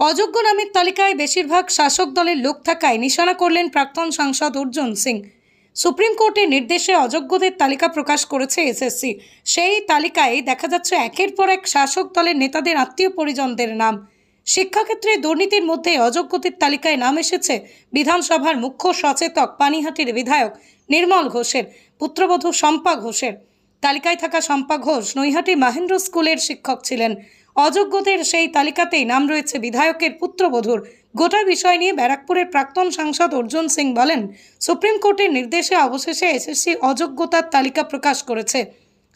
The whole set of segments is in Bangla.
অযোগ্য নামের তালিকায় বেশিরভাগ শাসক দলের লোক থাকায় নিশানা করলেন প্রাক্তন সাংসদ অর্জুন সিং। সুপ্রিম কোর্টের নির্দেশে অযোগ্যদের তালিকা প্রকাশ করেছে এসএসসি। সেই তালিকায় দেখা যাচ্ছে একের পর এক শাসক দলের নেতাদের আত্মীয় পরিজনদের নাম। শিক্ষাক্ষেত্রে দুর্নীতির মধ্যে অযোগ্যদের তালিকায় নাম এসেছে বিধানসভার মুখ্য সচেতক পানিহাটির বিধায়ক নির্মল ঘোষের, পুত্রবধূ শম্পা ঘোষের। তালিকায় থাকা শম্পা ঘোষ নৈহাটি মাহেন্দ্র স্কুলের শিক্ষক ছিলেন। অযোগ্যদের সেই তালিকাতেই নাম রয়েছে বিধায়কের পুত্রবধূর। গোটা বিষয় নিয়ে ব্যারাকপুরের প্রাক্তন সাংসদ অর্জুন সিং বলেন, সুপ্রিম কোর্টের নির্দেশে অবশেষে এসএসসি অযোগ্যতার তালিকা প্রকাশ করেছে।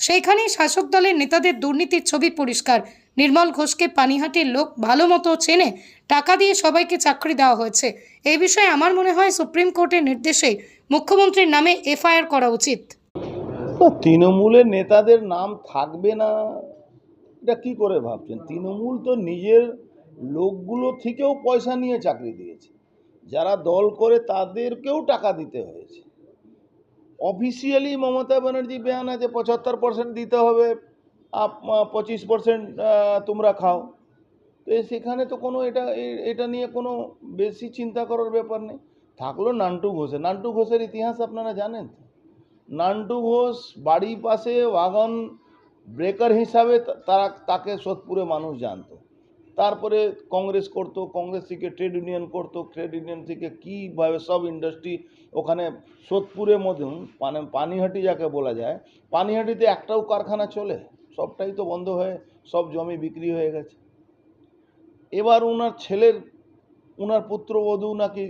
সেইখানেই শাসক দলের নেতাদের দুর্নীতির ছবি পরিষ্কার। নির্মল ঘোষকে পানিহাটির লোক ভালো মতো চেনে, টাকা দিয়ে সবাইকে চাকরি দেওয়া হয়েছে। এই বিষয়ে আমার মনে হয় সুপ্রিম কোর্টের নির্দেশে মুখ্যমন্ত্রীর নামে এফআইআর করা উচিত। তৃণমূলের নেতাদের নাম থাকবে না? এটা কি করে ভাবছেন? তৃণমূল তো নিজের লোকগুলো থেকেও পয়সা নিয়ে চাকরি দিয়েছে। যারা দল করে তাদেরকেও টাকা দিতে হয়েছে। অফিসিয়ালি মমতা ব্যানার্জি বেয়ান আছে, পঁচাত্তর পার্সেন্ট দিতে হবে, আপ পঁচিশ পার্সেন্ট তোমরা খাও। তো সেখানে তো কোনো এটা এটা নিয়ে কোনো বেশি চিন্তা করার ব্যাপার নেই। থাকল নান্টু ঘোষের। নান্টু ঘোষের ইতিহাস আপনারা জানেন নান্টু ঘোষ বাড়ির পাশে ওয়াগন ব্রেকার হিসাবে তারা তাকে সোদপুরে মানুষ জানতো। তারপরে কংগ্রেস করতো, কংগ্রেস থেকে ট্রেড ইউনিয়ন করতো, ট্রেড ইউনিয়ন থেকে কীভাবে সব ইন্ডাস্ট্রি ওখানে সোদপুরের মধ্যে মানে পানিহাটি যাকে বলা যায়, পানিহাটিতে একটাও কারখানা চলে, সবটাই তো বন্ধ হয়ে, সব জমি বিক্রি হয়ে গেছে। এবার ওনার ছেলের ওনার পুত্রবধূ নাকি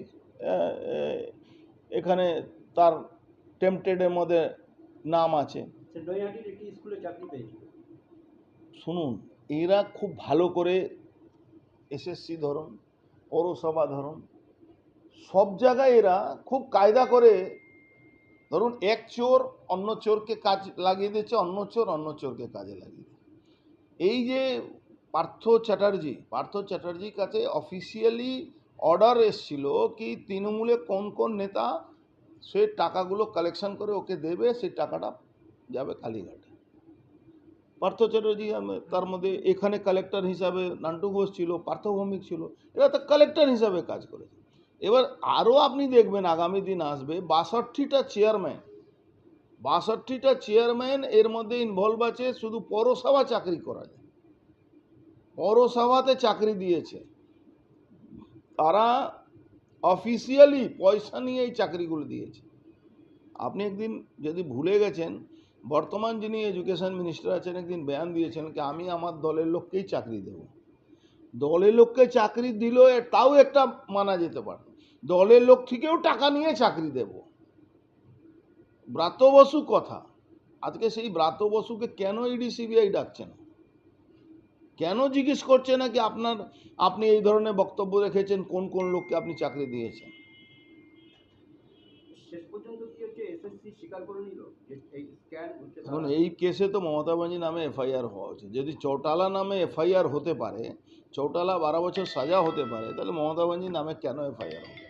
এখানে তার টেম্পটেডের মধ্যে নাম আছে। স্কুলে চাকরি পেয়েছিল? শুনুন, এরা খুব ভালো করে এসএসসি ধরুন, পৌরসভা ধরুন, সব জায়গায় এরা খুব কায়দা করে, ধরুন এক চোর অন্য চোরকে কাজ লাগিয়ে দিচ্ছে অন্য চোর অন্য চোরকে কাজে লাগিয়ে এই যে পার্থ চ্যাটার্জি, পার্থ চ্যাটার্জির কাছে অফিসিয়ালি অর্ডার এসছিল কি তৃণমূলে কোন কোন নেতা সে টাকাগুলো কালেকশন করে ওকে দেবে, সেই টাকাটা যাবে কালীঘাটে। পার্থ চ্যাটার্জি তার মধ্যে এখানে কালেক্টর হিসাবে নান্টু ঘোষ ছিল, পার্থ ভৌমিক ছিল, এরা তো কালেক্টর হিসাবে কাজ করেছে। এবার আরও আপনি দেখবেন আগামী দিন আসবে, বাষট্টিটা চেয়ারম্যান বাষট্টিটা চেয়ারম্যান এর মধ্যে ইনভলভ আছে শুধু পৌরসভা চাকরি করা যায়। পৌরসভাতে চাকরি দিয়েছে। তারা অফিসিয়ালি পয়সা নিয়ে এই চাকরিগুলো দিয়েছে। আপনি একদিন যদি ভুলে গেছেন বর্তমান যিনি এডুকেশন মিনিস্টার আছেন, একদিন বয়ান দিয়েছেন কি, আমি আমার দলের লোককেই চাকরি দেব। দলের লোককে চাকরি দিল তাও একটা মানা যেতে পারে। দলের লোক থেকেও টাকা নিয়ে চাকরি দেব। ব্রাত বসু কথা। আজকে সেই ব্রাত বসুকে কেন ইডি সিবিআই ডাকছে না? কেন জিজ্ঞেস করছে না কি, আপনার, আপনি এই ধরনের বক্তব্য রেখেছেন, কোন কোন লোককে আপনি চাকরি দিয়েছেন? শেষ পর্যন্ত এখন এই কেসে তো মমতা বাঞ্জি নামে এফআইআর হওয়া উচিত। যদি চৌটালা নামে এফআইআর হতে পারে, চৌটালা বারো বছর সাজা হতে পারে, তাহলে মমতা বাঞ্জি নামে কেন এফআইআর হবে?